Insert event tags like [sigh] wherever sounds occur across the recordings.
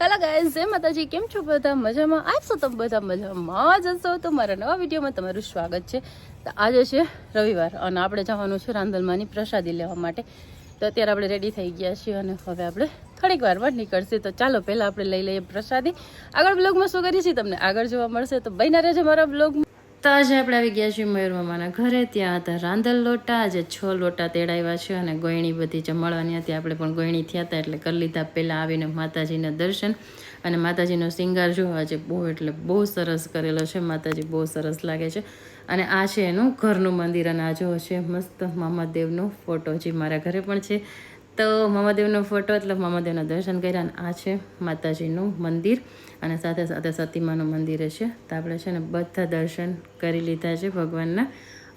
Hello guys, જય માતાજી, કેમ છો બધા? મજામાં? આવશો તો બધા મજામાં જ હશો. તો મારા નવા વિડીયોમાં તમારું સ્વાગત છે. તો આજે છે રવિવાર અને આપણે જવાનું છે રાંધલમાની પ્રસાદી લેવા માટે. તો અત્યારે આપણે રેડી થઈ ગયા છીએ અને હવે આપણે થોડીક વારમાં નીકળશે. તો ચાલો પહેલાં આપણે લઈ લઈએ પ્રસાદી. આગળ બ્લોગમાં શું કરીએ છીએ તમને આગળ જોવા મળશે. તો બન્યા રહેજો મારા બ્લોગમાં તો આજે આપણે આવી ગયા છીએ મયુર મામાના ઘરે. ત્યાં હતા રાંધલ લોટા, આજે છ લોટા તેડાવ્યા છે અને ગોયણી બધી જમાડવાની હતી. આપણે પણ ગોયણી થયા હતા એટલે કરી લીધા પહેલાં આવીને માતાજીના દર્શન. અને માતાજીનો શિંગાર જો આજે બહુ એટલે બહુ સરસ કરેલો છે. માતાજી બહુ સરસ લાગે છે. અને આ છે એનું ઘરનું મંદિર અને આ જો છે મસ્ત મામાદેવનો ફોટો, જે મારા ઘરે પણ છે. તો મામાદેવનો ફોટો એટલે મામાદેવના દર્શન કર્યા અને આ છે માતાજીનું મંદિર અને સાથે સાથે સતીમાનું મંદિર છે. તો આપણે છે ને બધા દર્શન કરી લીધા છે ભગવાનના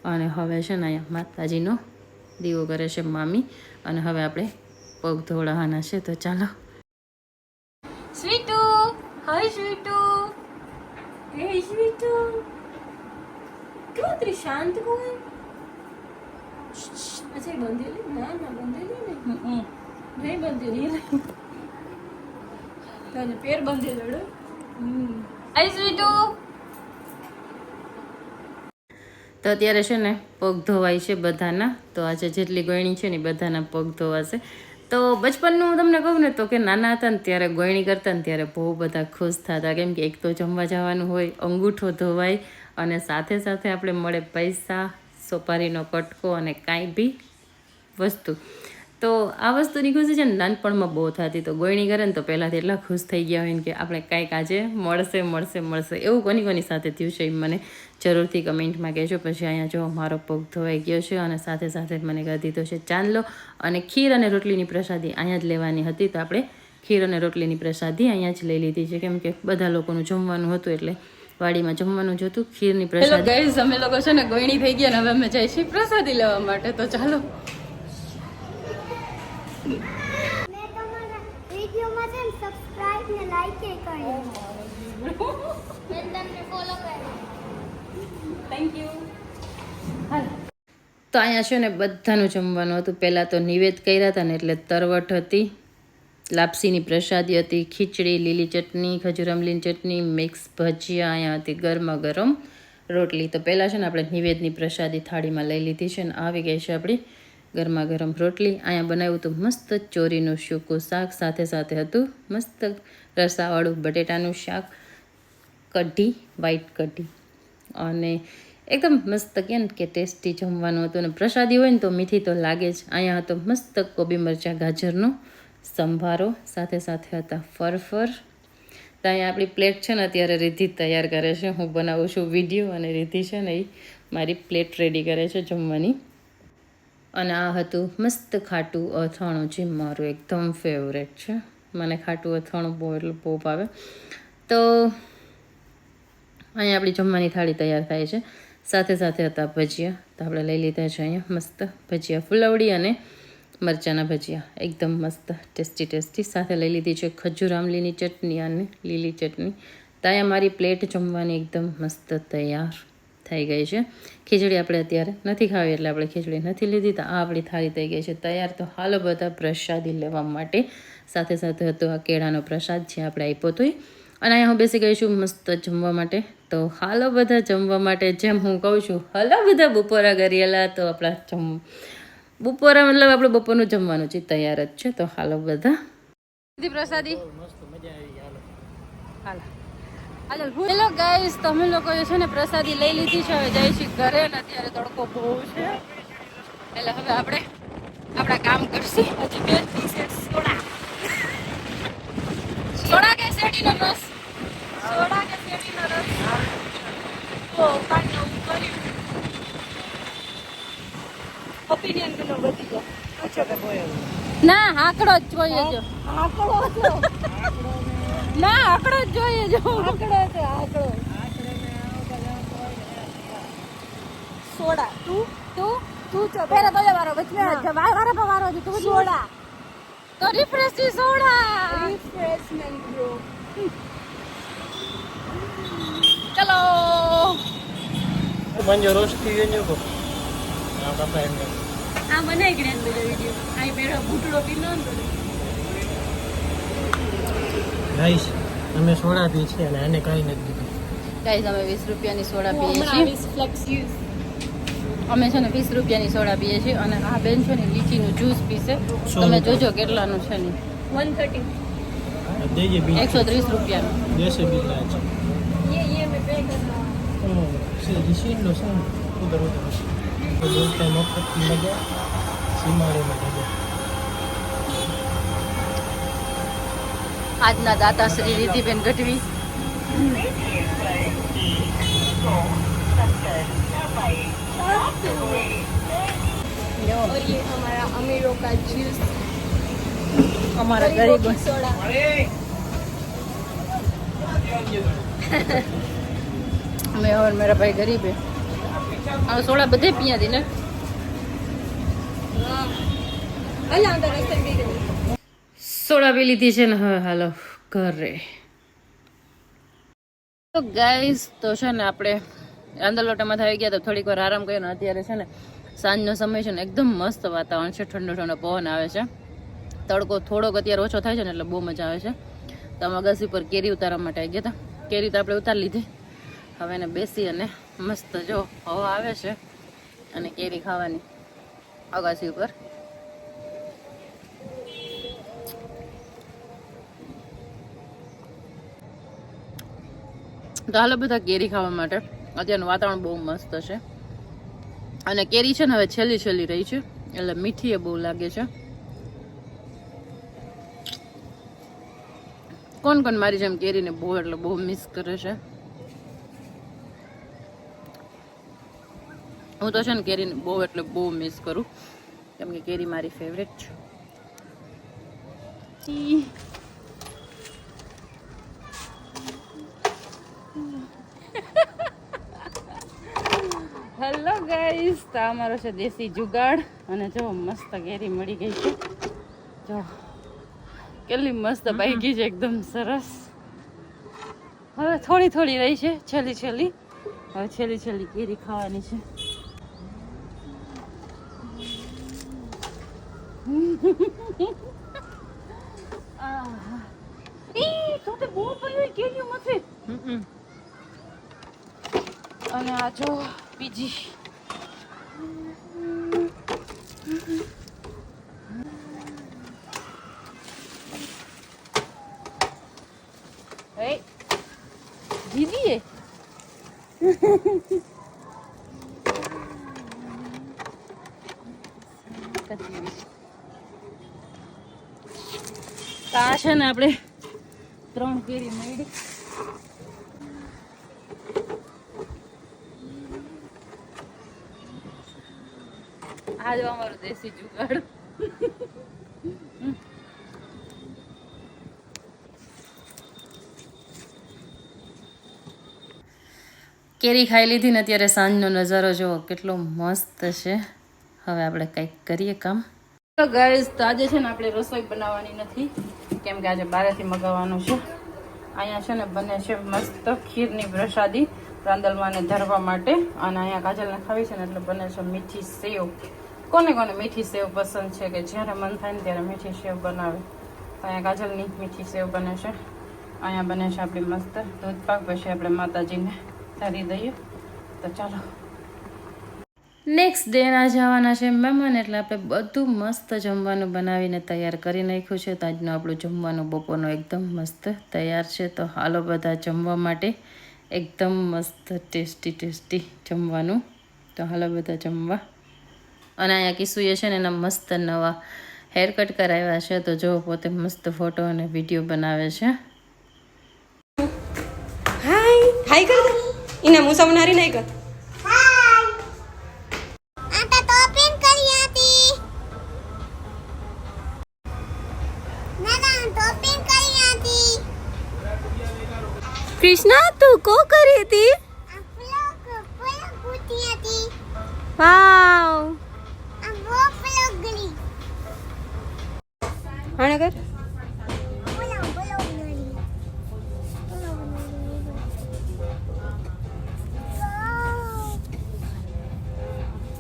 અને હવે છે ને અહીંયા માતાજીનો દીવો કરે છે મામી અને હવે આપણે પગ ધોળાવાના છે. તો ચાલો. સ્વીટુ હાય સ્વીટુ. હે સ્વીટુ. કેવું ત્રી શાંત કોઈ અચ્છા બંધેલી ના ના બંધેલી ને નહીં બંધેલી તને પેર બંધેલો આઈ સ્વીટુ. તો અત્યારે છે ને પગ ધોવાય છે બધાના. તો આજે જેટલી ગોયણી છે ને બધાના પગ ધોવાશે. તો બચપનનું હું તમને કહું ને તો કે નાના હતા ને ત્યારે ગોયણી કરતા ને ત્યારે બહુ બધા ખુશ થતા. કેમ કે એક તો જમવા જવાનું હોય અંગૂઠો ધોવાય અને સાથે સાથે આપણે મળે પૈસા સોપારીનો કટકો અને કાંઈ બી વસ્તુ. તો આ વસ્તુની ખુશી છે ને નાનપણમાં બહુ થતી. તો ગોયણી કરે ને તો પહેલાંથી એટલા ખુશ થઈ ગયા હોય ને કે આપણે કાંઈક આજે મળશે મળશે મળશે. એવું કોની કોની સાથે થયું છે એ મને જરૂરથી કમેન્ટમાં કહેજો. પછી અહીંયા જો મારો પગ ધોવાઈ ગયો છે અને સાથે સાથે મને કરી દીધો છે ચાંદલો અને ખીર અને રોટલીની પ્રસાદી અહીંયા જ લેવાની હતી. તો આપણે ખીર અને રોટલીની પ્રસાદી અહીંયા જ લઈ લીધી છે. કેમ કે બધા લોકોનું જમવાનું હતું એટલે વાડીમાં જમવાનું જ હતું ખીરની પ્રસાદી. ગાઈઝ અમે લોકો છે ને ગોયણી થઈ ગયા ને હવે અમે જઈ છીએ પ્રસાદી લેવા માટે. તો ચાલો. તો અહીંયા છે ને બધાનું જમવાનું હતું. પહેલાં તો નિવેદ કર્યા હતા ને એટલે તરવટ હતી. લાપસીની પ્રસાદી હતી, ખીચડી, લીલી ચટણી ખજૂર અમલીની ચટણી, મિક્સ ભજીયા, અહીંયા હતી ગરમા ગરમ રોટલી. તો પહેલાં છે ને આપણે નિવેદની પ્રસાદી થાળીમાં લઈ લીધી છે ને આવી ગઈ છે આપણી ગરમા ગરમ રોટલી. અહીંયા બનાવ્યું હતું મસ્ત ચોરીનું સૂકું શાક, સાથે સાથે હતું મસ્ત રસાવાળું બટેટાનું શાક, કઢી વ્હાઈટ કઢી. અને એકદમ મસ્ત કે ને કે ટેસ્ટી જમવાનું હતું અને પ્રસાદી હોય ને તો મીઠી તો લાગે જ. અહીંયા હતો મસ્ત કોબી મરચાં ગાજરનો સંભારો, સાથે સાથે હતા ફરફર. તો અહીંયા આપણી પ્લેટ છે ને અત્યારે રિદ્ધિ તૈયાર કરે છે. હું બનાવું છું વીડિયો અને રિદ્ધિ છે ને એ મારી પ્લેટ રેડી કરે છે જમવાની. અને આ હતું મસ્ત ખાટું અથાણું, જે મારું એકદમ ફેવરેટ છે. મને ખાટું અથાણું બહુ એટલે બહુ ભાવે. તો અહીંયા આપણી જમવાની થાળી તૈયાર થાય છે. સાથે સાથે હતા ભજીયા. તો આપણે લઈ લીધા છે અહીંયા મસ્ત ભજીયા ફુલવડી અને મરચાંના ભજીયા. એકદમ મસ્ત, ટેસ્ટી ટેસ્ટી. સાથે લઈ લીધી છે ખજૂર આમલીની ચટણી અને લીલી ચટણી. ત્યાં અમારી મારી પ્લેટ જમવાની એકદમ મસ્ત તૈયાર થઈ ગઈ છે. ખીચડી આપણે અત્યારે નથી ખાવી, એટલે આપણે ખીચડી નથી લીધી. તો આ આપણી થાળી થઈ ગઈ છે તૈયાર. તો હાલો બધા પ્રસાદી લેવા માટે. સાથે સાથે હતો આ કેળાનો પ્રસાદ જે આપણે આપ્યો હતો. અને અહીંયા હું બેસી ગઈ છું મસ્ત જમવા માટે. તો હાલો બધા જમવા માટે. જેમ હું કહું છું, હાલો બધા બપોરા કરેલા તો આપણા જમ બપોરા મતલબ આપણે બપોરનું જમવાનું છે, તૈયાર જ છે. તો હાલો બધા. પ્રસાદી. હેલો. ગાઈસ તમે લોકો છે ને પ્રસાદી લઈ લીધી છે. હવે જઈ છીએ ઘરે ને અત્યારે તડકો બહુ છે. એટલે હવે આપણે આપણા કામ કરશી. હજી બે સોડા. સોડા કે શેરડીનો રસ? સોડા કે શેરડીનો રસ? ઓ પાણી ઉપર ઓપિનિયન ઘણો વધી ગયો. ના આંકડો જ જોઈએ જો. આંકડો ના આંકડો જ જોઈએ જો. આંકડો છે આંકડો. સોડા. તું? તું? તું ચો પેરે બોલે વારો વચમે વારો વારો વારો તું સોડા. તો રિફ્રેશથી સોડા. રિફ્રેશમેન્ટ બ્રો ચલો. મંજો રોસ્ટ થઈ કો ગાઈસ અમે સોડા પીએ છીએ અને આને કાંઈ નથી દીધું. ગાઈસ અમે વીસ રૂપિયાની સોડા પીએ છીએ. અમે છે ને વીસ રૂપિયાની સોડા પીએ છીએ અને આ બેન છે ને લીચીનું જ્યુસ પીશે. તમે જોજો કેટલાનું છે ને. વન દેજે બી એકસો ત્રીસ રૂપિયાનું. દેશે બીજા છે. ઓ સીધી સીધો છે ને. ઉધર ઉધર તો બોલતા મફત મજા સીમાડીમાં મજા આજના દાતા શ્રી રિધિબેન ગઢવી और ये हमारा अमीरों का जूस અમારા ગરીબો सोडा અમે और मेरा भाई गरीब है આ સોડા બધે પીયા હતી ને. સોડા બી લીધી છે ને હવે હાલો ઘરે. તો ગાઈસ તો છે ને આપણે આંદલોટામાં આવી ગયા તો થોડીક વાર આરામ કર્યો ને અત્યારે છે ને સાંજનો સમય છે ને એકદમ મસ્ત વાતાવરણ છે, ઠંડો ઠંડો પવન આવે છે. તડકો થોડોક અત્યારે ઓછો થાય છે ને એટલે બહુ મજા આવે છે. તો અમે અગાસી પર કેરી ઉતારવા માટે આવી ગયા હતા. કેરી તો આપણે ઉતારી લીધી. હવે એને બેસી અને મસ્ત જો, હવા આવે છે અને કેરી ખાવાની અગાસી ઉપર. તો હાલો બધા કેરી ખાવા માટે. અત્યારનું વાતાવરણ બહુ મસ્ત છે. અને કેરી છે ને હવે છેલ્લી છેલ્લી રહી છે, એટલે મીઠી એ બહુ લાગે છે. કોણ કોણ મારી જેમ કેરીને બહુ એટલે બહુ મિસ કરે છે? હું તો છે ને કેરીને બહુ એટલે બહુ મિસ કરું. કેમ કે કેરી મારી ફેવરેટ છે. હેલો ગાઈસ તો અમારો છે દેશી જુગાડ. અને જો મસ્ત કેરી મળી ગઈ છે. જો કેટલી મસ્ત પાકી છે એકદમ સરસ. હવે થોડી થોડી રહી છે છેલ્લી છેલ્લી. હવે છેલ્લી છેલ્લી કેરી ખાવાની છે. તે બહુ પડી કેરીઓ નથી અને આ જો બીજી એ દીદી એ આ છે ને આપણે ત્રણ કેરી મળી. આજ અમારો દેશી જુગાડ. કેરી ખાઈ લીધી ને અત્યારે સાંજનો નજારો જુઓ, કેટલો મસ્ત છે. હવે આપણે કંઈક કરીએ કામ. તો ગાઈસ તો આજે છે ને આપણે રસોઈ બનાવવાની નથી. કેમ કે આજે બારેથી મગાવવાનું છે. અહીંયા છે ને બને છે મસ્ત ખીરની પ્રસાદી રાંદલમાને ધરવા માટે. અને અહીંયા કાજલને ખાવી છે ને એટલે બને છે મીઠી સેવ. કોને કોને મીઠી સેવ પસંદ છે કે જ્યારે મન થાય ને ત્યારે મીઠી સેવ બનાવે. તો અહીંયા કાજલની મીઠી સેવ બને છે. અહીંયા બને છે આપણી મસ્ત દૂધ પાક પછી આપણે માતાજીને ધરી દઈએ. તો ચાલો. નેક્સ્ટ ડેના જવાના છે મહેમાન, એટલે આપણે બધું મસ્ત જમવાનું બનાવીને તૈયાર કરી નાખ્યું છે. તો આજનું આપણું જમવાનું બપોરનું એકદમ મસ્ત તૈયાર છે. તો હાલો બધા જમવા માટે એકદમ મસ્ત ટેસ્ટી ટેસ્ટી જમવાનું. તો હાલો બધા જમવા. અને અહીંયા કિસુએ છે ને એના મસ્ત નવા હેરકટ કરાવ્યા છે. તો જો પોતે મસ્ત ફોટો અને વીડિયો બનાવે છે. હાય હાય કર દે. ઇના મુસા બનારી નહીં કર કૃષ્ણા તું કો કરી હતી? વાવ. હાણે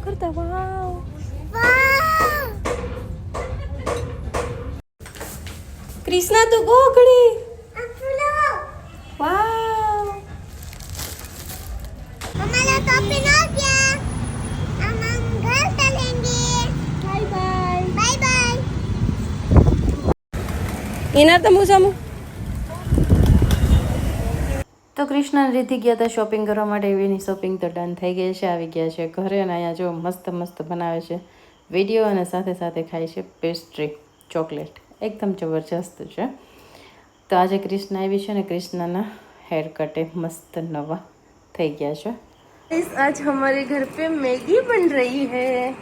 કરતા વાવ. કૃષ્ણા તું ગોગડી તો કૃષ્ણ રીતિ ગયા હતા શોપિંગ કરવા માટે. એવીની શોપિંગ તો ડન થઈ ગઈ છે. આવી ગયા છે ઘરે અને અહીંયા જો મસ્ત મસ્ત બનાવે છે. વીડિયો અને સાથે સાથે ખાય છે પેસ્ટ્રી ચોકલેટ એકદમ જબરજસ્ત છે. તો આજે કૃષ્ણ આવી છે અને કૃષ્ણના હેર કટે મસ્ત નવા થઈ ગયા છે. આજ હમારે ઘર પે મેગી બન રહી હૈ.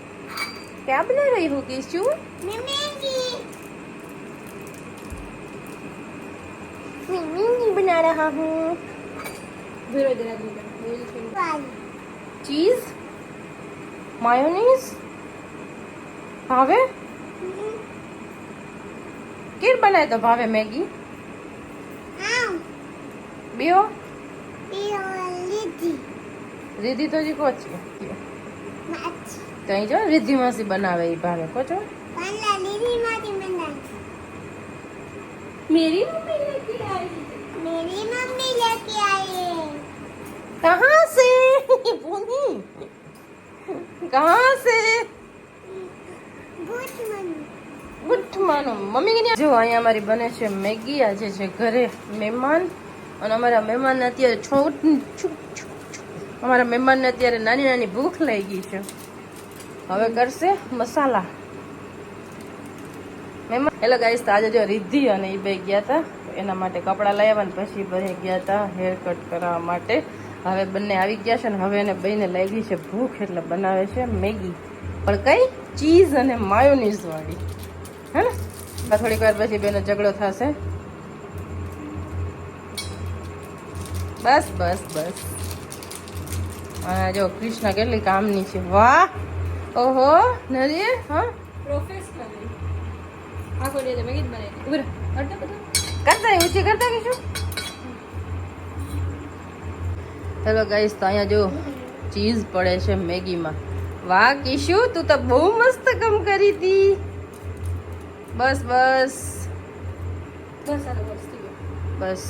ક્યાં બના રહી હોગી શું मैं मैगी बना रहा हूँ वाली चीज मायोनीज भावे કેર બનાય તો ભાવે મેગી આમ બીઓ એ લીધી રીધી તો જી કોચ માછી તો અહીં જો રીધી માસી બનાવે એ ભાવે કોચો પહેલા मेरी मम्मी लेके आई है कहाँ से पूनी कहाँ से गुड मम्मी ગુડ માનો મમ્મી કે જો અહીંયા અમારી બને છે મેગી આજે છે ઘરે મહેમાન અને અમારા મહેમાનને અત્યારે છોટ છુક છુક છુક. અમારા મહેમાનને અત્યારે નાની નાની ભૂખ લાગી ગઈ છે હવે કરશે મસાલા મહેમાન હેલો ગાઈસ તો આજે જો રિદ્ધિ અને એ બે ગયા હતા એના માટે કપડાં લઈ આવ્યા પછી બંને ગયા હતા હેર કટ કરાવવા માટે. હવે બંને આવી ગયા છે ને હવે એને બંને લાગી છે ભૂખ એટલે બનાવે છે મેગી. પણ કઈ? ચીઝ અને માયોનીઝ વાળી. હે ને? થોડીક વાર પછી બેનો ઝઘડો થશે. બસ બસ બસ. અને જો કૃષ્ણ કેટલી કામની છે. વાહ! ઓહો નરી હા? પ્રોફેશનલી આખો ડે મેગી જ બનાવી ઊભી અડધો બધો કરતા ઊંચી કરતા કીશું હેલો ગાઈસ તો અહીંયા જો ચીઝ પડે છે મેગીમાં. વાહ કીશું તું તો બહુ મસ્ત કામ કરી હતી બસ બસ. બસ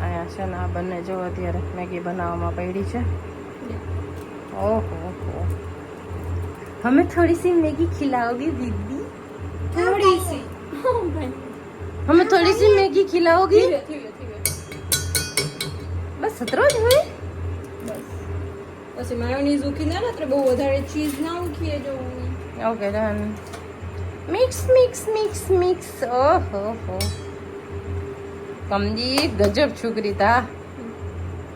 અહીંયા છે ને આ બંને જો અત્યારે મેગી બનાવવામાં પડી છે. ઓહો હો. હમે થોડી સી મેગી ખિલાઓગી દીદી. થોડી સી [laughs] हमें थोड़ी सी मैगी खिलाओगी થઈ ગયો થઈ ગયો થઈ ગયો બસ સતરો જ હોય બસ પછી માયોનીઝ ઉખી ના રાત્રે બહુ વધારે ચીઝ ના ઉખીએ જો okay done mix mix mix mix ઓહો હો કમજી ગજબ છોકરી તા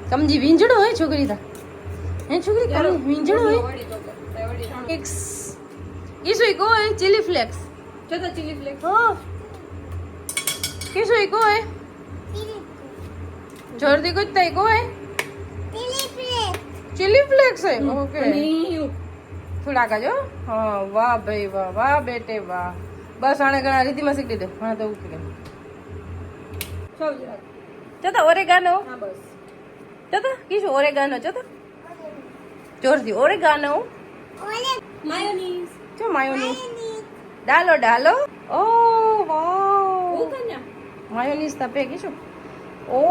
કમજી વીંજણો હોય છોકરી તા હે છોકરી કમ વીંજણો હોય મિક્સ કિસુઈ કોઈ ચીલી ફ્લેક્સ જતા ચીલી ફ્લેક્સ હો કિસુઈ કોઈ જોરદી કોઈ તઈ કોઈ ટીલી પ્લેટ ચીલી ફ્લેક્સ હે ઓકે પનીર થોડા કાજો હા વાહ ભાઈ વાહ વાહ બેટે વાહ બસ આને ઘણા રીતિમાં શીખી દે હા તો ઉઠી ગયું સૌ જરાક જતા ઓરેગાનો હા બસ જતા કીશું ઓરેગાનો જતા જોરથી ઓરેગાનો ઓલે માયોનીઝ જો માયોનીઝની ડાલો ડાલો ઓ ઓ વાહ માયોનીઝ તપે કીશું ઓ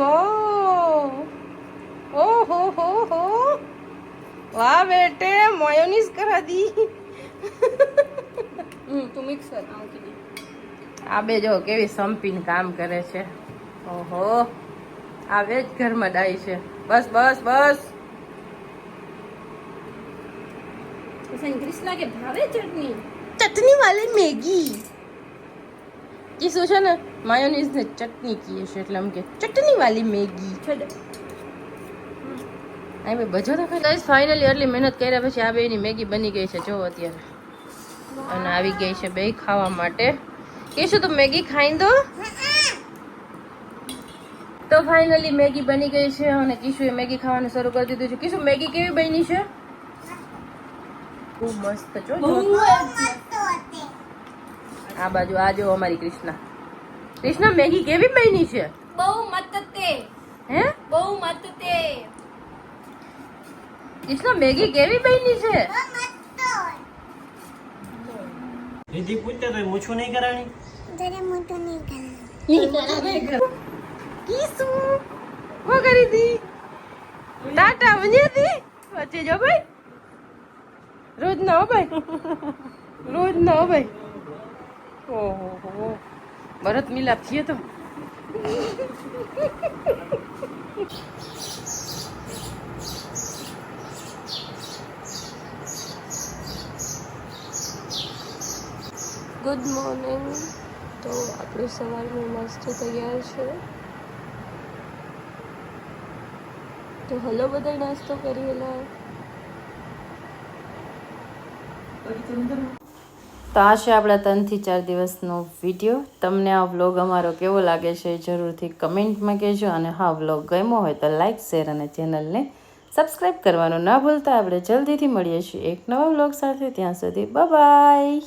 વાહ ઓ હો હો હો વાહ બેટે માયોનીઝ કરા દી હમ તું મિક્સર આવું આ બે જો કેવી સંપીને કામ કરે છે. ઓહો આ બે જ ઘરમાં ડાય છે. બસ બસ બસ. કૃષ્ણ ક્રિષ્ના કે ભાવે ચટણી? ચટણી વાળી મેગી. શું છે ને માયોનીઝ ને ચટણી કીએ છે એટલે એમ કે ચટણી વાલી મેગી. છેડે. આ બે બજો તો ખાઈ ગાઈસ ફાઇનલી એટલી મહેનત કર્યા પછી આ બેની મેગી બની ગઈ છે. જો અત્યારે. અને આવી ગઈ છે બે ખાવા માટે. કેશું તો મેગી ખાઈ દો. તો ફાઇનલી મેગી બની ગઈ છે અને કિશુએ મેગી ખાવાનું શરૂ કરી દીધું છે. કિશુ મેગી કેવી બની છે? ખૂબ મસ્ત જો આ બાજુ આ જો અમારી કૃષ્ણા. કૃષ્ણા મેગી કેવી બની છે? બહુ મત તે. હે? બહુ મત તે. કૃષ્ણા મેગી કેવી બની છે? દીદી પૂછતે તો મૂછું નહીં કરાણી જરા મોટું નહીં કરાય કીસુ વો કરી દી? ટાટા મજે દી વચ્ચે જો ભાઈ. રોજ ના ભાઈ. રોજ ના ભાઈ. ઓહો. હો ભરત મિલાપ થઈએ તો. ગુડ મોર્નિંગ તો આપણું સવારનું મસ્ત તૈયાર છે. તો હલો બધા નાસ્તો કરીએલા તો આ છે આપણા ત્રણથી ચાર દિવસનો વીડિયો તમને આ વ્લોગ અમારો કેવો લાગે છે જરૂરથી કમેન્ટમાં કહેજો અને હા વ્લોગ ગમ્યો હોય તો લાઇક શેર અને ચેનલને સબસ્ક્રાઈબ કરવાનું ના ભૂલતા. આપણે જલ્દીથી મળીએ છીએ એક નવા વ્લોગ સાથે. ત્યાં સુધી બાય